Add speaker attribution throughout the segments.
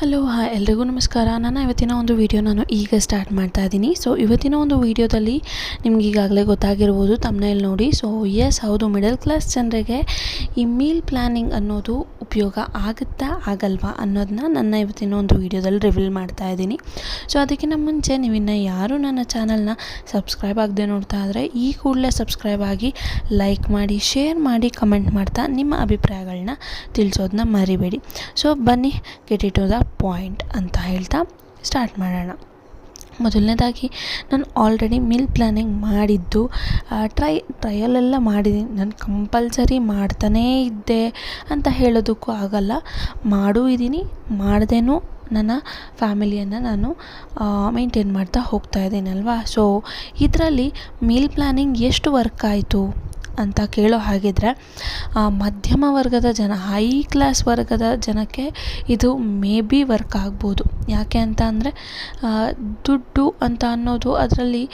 Speaker 1: Hello ಹಾ ಎಲ್ರಿಗೂ ನಮಸ್ಕಾರ. ನಾನು ಇವತ್ತಿನ ಒಂದು ವಿಡಿಯೋ ನಾನು ಈಗ ಸ್ಟಾರ್ಟ್ ಮಾಡ್ತಾ ಇದ್ದೀನಿ. ಸೊ ಇವತ್ತಿನ ಒಂದು ವಿಡಿಯೋದಲ್ಲಿ ನಿಮ್ಗೆ ಈಗಾಗಲೇ ಗೊತ್ತಾಗಿರ್ಬೋದು ತಮ್ಮನೇಲಿ ನೋಡಿ. ಸೊ ಎಸ್ ಹೌದು ಮಿಡಲ್ ಕ್ಲಾಸ್ ಜನರಿಗೆ ಈ ಮೀಲ್ ಪ್ಲ್ಯಾನಿಂಗ್ ಅನ್ನೋದು ಉಪಯೋಗ ಆಗುತ್ತಾ ಆಗಲ್ವಾ ಅನ್ನೋದನ್ನ ನನ್ನ ಇವತ್ತಿನ ಒಂದು ವಿಡಿಯೋದಲ್ಲಿ ರಿವೀಲ್ ಮಾಡ್ತಾ ಇದ್ದೀನಿ. ಸೊ ಅದಕ್ಕಿಂತ ಮುಂಚೆ ನೀವಿನ್ನು ಯಾರು ನನ್ನ ಚಾನಲ್ನ ಸಬ್ಸ್ಕ್ರೈಬ್ ಆಗದೆ ನೋಡ್ತಾ ಇದ್ದರೆ ಈ ಕೂಡಲೇ ಸಬ್ಸ್ಕ್ರೈಬ್ ಆಗಿ ಲೈಕ್ ಮಾಡಿ ಶೇರ್ ಮಾಡಿ ಕಮೆಂಟ್ ಮಾಡ್ತಾ ನಿಮ್ಮ ಅಭಿಪ್ರಾಯಗಳನ್ನ ತಿಳಿಸೋದನ್ನ ಮರಿಬೇಡಿ. ಸೊ ಬನ್ನಿ get it to the point ಅಂತ ಹೇಳ್ತಾ ಸ್ಟಾರ್ಟ್ ಮಾಡೋಣ. ಮೊದಲನೇದಾಗಿ ನಾನು ಆಲ್ರೆಡಿ ಮೀಲ್ ಪ್ಲ್ಯಾನಿಂಗ್ ಮಾಡಿದ್ದು ಟ್ರೈ ಟ್ರಯಲೆಲ್ಲ ಮಾಡಿದ್ದೀನಿ. ನಾನು ಕಂಪಲ್ಸರಿ ಮಾಡ್ತಾನೇ ಇದ್ದೆ ಅಂತ ಹೇಳೋದಕ್ಕೂ ಆಗಲ್ಲ. ಮಾಡೂ ಇದ್ದೀನಿ, ಮಾಡ್ದೇನೂ ನನ್ನ ಫ್ಯಾಮಿಲಿಯನ್ನು ನಾನು ಮೇಂಟೈನ್ ಮಾಡ್ತಾ ಹೋಗ್ತಾ ಇದ್ದೀನಲ್ವಾ ಸೊ ಇದರಲ್ಲಿ ಮೀಲ್ ಪ್ಲ್ಯಾನಿಂಗ್ ಎಷ್ಟು ವರ್ಕ್ ಆಯಿತು? ಅಂತ ಕೇಳೋ ಹಾಗಿದ್ರೆ ಮಧ್ಯಮ ವರ್ಗದ ಜನ ಹೈ ಕ್ಲಾಸ್ ವರ್ಗದ ಜನಕ್ಕೆ ಇದು ಮೇ ಬಿ ವರ್ಕ್ ಆಗ್ಬೋದು. ಯಾಕೆ ಅಂತ ಅಂದರೆ ದುಡ್ಡು ಅಂತ ಅನ್ನೋದು ಅದರಲ್ಲಿ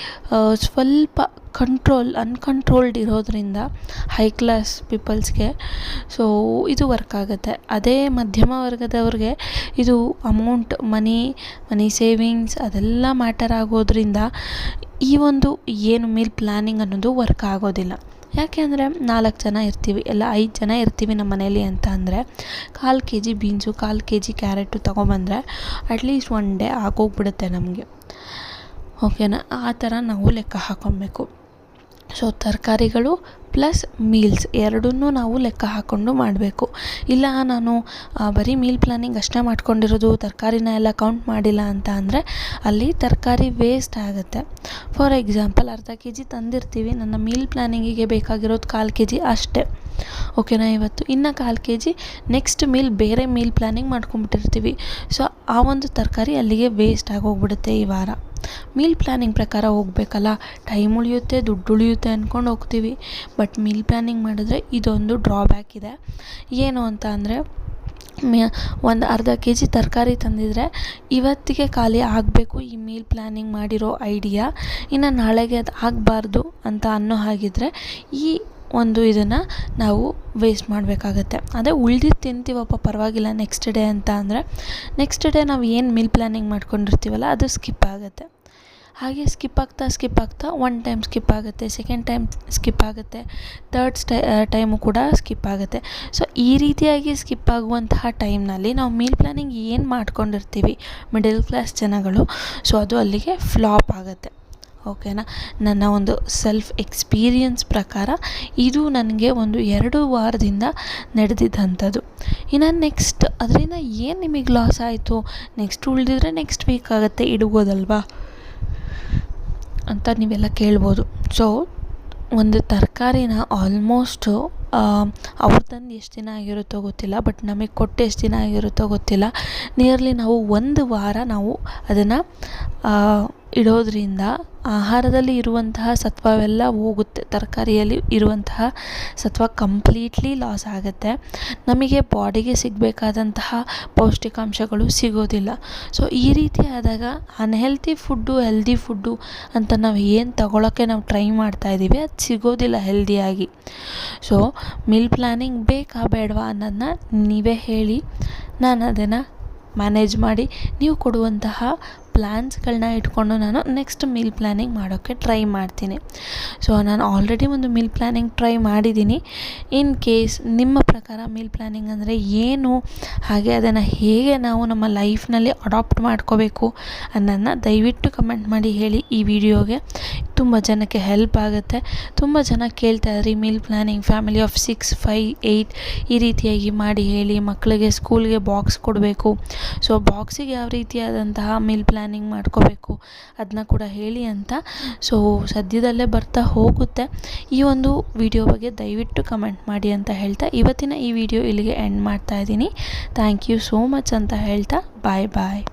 Speaker 1: ಸ್ವಲ್ಪ ಕಂಟ್ರೋಲ್ ಅನ್ಕಂಟ್ರೋಲ್ಡ್ ಇರೋದರಿಂದ ಹೈ ಕ್ಲಾಸ್ ಪೀಪಲ್ಸ್ಗೆ ಸೊ ಇದು ವರ್ಕ್ ಆಗುತ್ತೆ. ಅದೇ ಮಧ್ಯಮ ವರ್ಗದವ್ರಿಗೆ ಇದು ಅಮೌಂಟ್ ಮನಿ ಮನಿ ಸೇವಿಂಗ್ಸ್ ಅದೆಲ್ಲ ಮ್ಯಾಟರ್ ಆಗೋದ್ರಿಂದ ಈ ಒಂದು ಏನು ಮೀಲ್ ಪ್ಲ್ಯಾನಿಂಗ್ ಅನ್ನೋದು ವರ್ಕ್ ಆಗೋದಿಲ್ಲ. ಯಾಕೆ ಅಂದರೆ ನಾಲ್ಕು ಜನ ಇರ್ತೀವಿ, ಎಲ್ಲ ಐದು ಜನ ಇರ್ತೀವಿ ನಮ್ಮ ಮನೇಲಿ ಅಂತ ಅಂದರೆ ಕಾಲು ಕೆ ಜಿ ಬೀನ್ಸು, ಕಾಲು ಕೆ ಜಿ ಕ್ಯಾರೆಟು ತೊಗೊಂಬಂದರೆ ಅಟ್ಲೀಸ್ಟ್ ಒನ್ ಡೇ ಆಗೋಗ್ಬಿಡುತ್ತೆ ನಮಗೆ. ಓಕೆನಾ ಆ ಥರ ನಾವು ಲೆಕ್ಕ ಹಾಕ್ಕೊಬೇಕು ಸೊ ತರಕಾರಿಗಳು ಪ್ಲಸ್ ಮೀಲ್ಸ್ ಎರಡನ್ನೂ ನಾವು ಲೆಕ್ಕ ಹಾಕ್ಕೊಂಡು ಮಾಡಬೇಕು. ಇಲ್ಲ, ನಾನು ಬರೀ ಮೀಲ್ ಪ್ಲಾನಿಂಗ್ ಅಷ್ಟೇ ಮಾಡ್ಕೊಂಡಿರೋದು, ತರಕಾರಿನ ಎಲ್ಲ ಕೌಂಟ್ ಮಾಡಿಲ್ಲ ಅಂತ ಅಂದರೆ ಅಲ್ಲಿ ತರಕಾರಿ ವೇಸ್ಟ್ ಆಗುತ್ತೆ. ಫಾರ್ ಎಕ್ಸಾಂಪಲ್ ಅರ್ಧ ಕೆ ಜಿ ತಂದಿರ್ತೀವಿ, ನನ್ನ ಮೀಲ್ ಪ್ಲಾನಿಂಗಿಗೆ ಬೇಕಾಗಿರೋದು ಕಾಲು ಕೆ ಜಿ ಅಷ್ಟೇ ಓಕೆನಾ ಇವತ್ತು, ಇನ್ನು ಕಾಲು ಕೆ ಜಿ ನೆಕ್ಸ್ಟ್ ಮೀಲ್ ಬೇರೆ ಮೀಲ್ ಪ್ಲ್ಯಾನಿಂಗ್ ಮಾಡ್ಕೊಂಬಿಟ್ಟಿರ್ತೀವಿ ಸೊ ಆ ಒಂದು ತರಕಾರಿ ಅಲ್ಲಿಗೆ ವೇಸ್ಟ್ ಆಗೋಗ್ಬಿಡುತ್ತೆ ಈ ವಾರ. ಮೀಲ್ ಪ್ಲ್ಯಾನಿಂಗ್ ಪ್ರಕಾರ ಹೋಗಬೇಕಲ್ಲ? ಟೈಮ್ ಉಳಿಯುತ್ತೆ, ದುಡ್ಡು ಉಳಿಯುತ್ತೆ ಅಂದ್ಕೊಂಡು ಹೋಗ್ತೀವಿ. ಬಟ್ ಮೀಲ್ ಪ್ಲ್ಯಾನಿಂಗ್ ಮಾಡಿದ್ರೆ ಇದೊಂದು ಡ್ರಾಬ್ಯಾಕ್ ಇದೆ. ಏನು ಅಂತ ಅಂದರೆ ಒಂದು ಅರ್ಧ ಕೆ ಜಿ ತರಕಾರಿ ತಂದಿದ್ರೆ ಇವತ್ತಿಗೆ ಖಾಲಿ ಆಗಬೇಕು ಈ ಮೀಲ್ ಪ್ಲ್ಯಾನಿಂಗ್ ಮಾಡಿರೋ ಐಡಿಯಾ ಇನ್ನು ನಾಳೆಗೆ ಅದು ಆಗಬಾರ್ದು ಅಂತ ಅನ್ನೋ ಹಾಗಿದ್ರೆ ಈ ಒಂದು ಇದನ್ನು ನಾವು ವೇಸ್ಟ್ ಮಾಡಬೇಕಾಗತ್ತೆ. ಅದೇ ಉಳ್ದಿದ್ದು ತಿಂತೀವಪ್ಪ, ಪರವಾಗಿಲ್ಲ ನೆಕ್ಸ್ಟ್ ಡೇ ಅಂತ ಅಂದರೆ ನೆಕ್ಸ್ಟ್ ಡೇ ನಾವು ಏನು ಮೀಲ್ ಪ್ಲ್ಯಾನಿಂಗ್ ಮಾಡ್ಕೊಂಡಿರ್ತೀವಲ್ಲ, ಅದು ಸ್ಕಿಪ್ ಆಗುತ್ತೆ. ಹಾಗೆ ಸ್ಕಿಪ್ ಆಗ್ತಾ ಸ್ಕಿಪ್ ಆಗ್ತಾ ಒನ್ ಟೈಮ್ ಸ್ಕಿಪ್ ಆಗುತ್ತೆ ಸೆಕೆಂಡ್ ಟೈಮ್ ಸ್ಕಿಪ್ ಆಗುತ್ತೆ ತರ್ಡ್ ಸ್ಟೈ ಟೈಮು ಕೂಡ ಸ್ಕಿಪ್ ಆಗುತ್ತೆ. ಸೊ ಈ ರೀತಿಯಾಗಿ ಸ್ಕಿಪ್ ಆಗುವಂತಹ ಟೈಮ್ನಲ್ಲಿ ನಾವು ಮೀಲ್ ಪ್ಲ್ಯಾನಿಂಗ್ ಏನು ಮಾಡ್ಕೊಂಡಿರ್ತೀವಿ? ಮಿಡಲ್ ಕ್ಲಾಸ್ ಜನಗಳು. ಸೊ ಅದು ಅಲ್ಲಿಗೆ ಫ್ಲಾಪ್ ಆಗುತ್ತೆ. ಓಕೆನಾ ನನ್ನ ಒಂದು ಸೆಲ್ಫ್ ಎಕ್ಸ್ಪೀರಿಯನ್ಸ್ ಪ್ರಕಾರ ಇದು ನನಗೆ ಒಂದು ಎರಡು ವಾರದಿಂದ ನಡೆದಿದ್ದಂಥದ್ದು. ಇನ್ನು ನೆಕ್ಸ್ಟ್ ಅದರಿಂದ ಏನು ನಿಮಗೆ ಲಾಸ್ ಆಯಿತು? ನೆಕ್ಸ್ಟ್ ಉಳಿದಿದ್ರೆ ನೆಕ್ಸ್ಟ್ ವೀಕ್ ಆಗುತ್ತೆ ಇಡ್ಬೋದಲ್ವಾ ಅಂತ ನೀವೆಲ್ಲ ಕೇಳ್ಬೋದು. ಸೊ ಒಂದು ತರಕಾರಿನ ಆಲ್ಮೋಸ್ಟು ಅವ್ರು ತಂದು ಎಷ್ಟು ದಿನ ಆಗಿರುತ್ತೋ ಗೊತ್ತಿಲ್ಲ ಬಟ್ ನಮಗೆ ಕೊಟ್ಟು ಎಷ್ಟು ದಿನ ಆಗಿರುತ್ತೋ ಗೊತ್ತಿಲ್ಲ. ನಿಯರ್ಲಿ ನಾವು ಒಂದು ವಾರ ನಾವು ಅದನ್ನು ಇಡೋದರಿಂದ ಆಹಾರದಲ್ಲಿ ಇರುವಂತಹ ಸತ್ವವೆಲ್ಲ ಹೋಗುತ್ತೆ. ತರಕಾರಿಯಲ್ಲಿ ಇರುವಂತಹ ಸತ್ವ ಕಂಪ್ಲೀಟ್ಲಿ ಲಾಸ್ ಆಗುತ್ತೆ. ನಮಗೆ ಬಾಡಿಗೆ ಸಿಗಬೇಕಾದಂತಹ ಪೌಷ್ಟಿಕಾಂಶಗಳು ಸಿಗೋದಿಲ್ಲ. ಸೊ ಈ ರೀತಿ ಆದಾಗ ಅನ್ಹೆಲ್ತಿ ಫುಡ್ಡು ಹೆಲ್ದಿ ಫುಡ್ಡು ಅಂತ ನಾವು ಏನು ತಗೊಳ್ಳೋಕ್ಕೆ ನಾವು ಟ್ರೈ ಮಾಡ್ತಾ ಇದ್ದೀವಿ ಅದು ಸಿಗೋದಿಲ್ಲ ಹೆಲ್ದಿಯಾಗಿ ಸೊ ಮಿಲ್ ಪ್ಲ್ಯಾನಿಂಗ್ ಬೇಕಾ ಬೇಡವಾ ಅನ್ನೋದನ್ನ ನೀವೇ ಹೇಳಿ. ನಾನು ಅದನ್ನು ಮ್ಯಾನೇಜ್ ಮಾಡಿ, ನೀವು ಕೊಡುವಂತಹ ಪ್ಲ್ಯಾನ್ಸ್ಗಳನ್ನ ಇಟ್ಕೊಂಡು ನಾನು ನೆಕ್ಸ್ಟ್ ಮೀಲ್ ಪ್ಲ್ಯಾನಿಂಗ್ ಮಾಡೋಕ್ಕೆ ಟ್ರೈ ಮಾಡ್ತೀನಿ. ಸೊ, ನಾನು ಆಲ್ರೆಡಿ ಒಂದು ಮೀಲ್ ಪ್ಲ್ಯಾನಿಂಗ್ ಟ್ರೈ ಮಾಡಿದ್ದೀನಿ. ಇನ್ ಕೇಸ್ ನಿಮ್ಮ ಪ್ರಕಾರ ಮೀಲ್ ಪ್ಲ್ಯಾನಿಂಗ್ ಅಂದರೆ ಏನು? ಹಾಗೆ ಅದನ್ನು ಹೇಗೆ ನಾವು ನಮ್ಮ ಲೈಫ್ನಲ್ಲಿ ಅಡಾಪ್ಟ್ ಮಾಡ್ಕೋಬೇಕು ಅನ್ನೋದನ್ನ ದಯವಿಟ್ಟು ಕಮೆಂಟ್ ಮಾಡಿ ಹೇಳಿ ಈ ವಿಡಿಯೋಗೆ. ತುಂಬ ಜನಕ್ಕೆ ಹೆಲ್ಪ್ ಆಗುತ್ತೆ. ತುಂಬ ಜನ ಕೇಳ್ತಾ ಇದ್ರಿ meal planning family of six five eight ಈ ರೀತಿಯಾಗಿ ಮಾಡಿ ಹೇಳಿ, ಮಕ್ಕಳಿಗೆ ಸ್ಕೂಲ್ಗೆ ಬಾಕ್ಸ್ ಕೊಡಬೇಕು. ಸೊ ಬಾಕ್ಸಿಗೆ ಯಾವ ರೀತಿಯಾದಂತಹ ಮೀಲ್ ಪ್ಲ್ಯಾನಿಂಗ್ ಮಾಡ್ಕೋಬೇಕು ಅದನ್ನ ಕೂಡ ಹೇಳಿ ಅಂತ. ಸೊ ಸದ್ಯದಲ್ಲೇ ಬರ್ತಾ ಹೋಗುತ್ತೆ. ಈ ಒಂದು ವಿಡಿಯೋ ಬಗ್ಗೆ ದಯವಿಟ್ಟು ಕಮೆಂಟ್ ಮಾಡಿ ಅಂತ ಹೇಳ್ತಾ ಇವತ್ತಿನ ಈ ವಿಡಿಯೋ ಇಲ್ಲಿಗೆ ಎಂಡ್ ಮಾಡ್ತಾ ಇದ್ದೀನಿ. ಥ್ಯಾಂಕ್ ಯು ಸೋ ಮಚ್ ಅಂತ ಹೇಳ್ತಾ ಬಾಯ್ ಬಾಯ್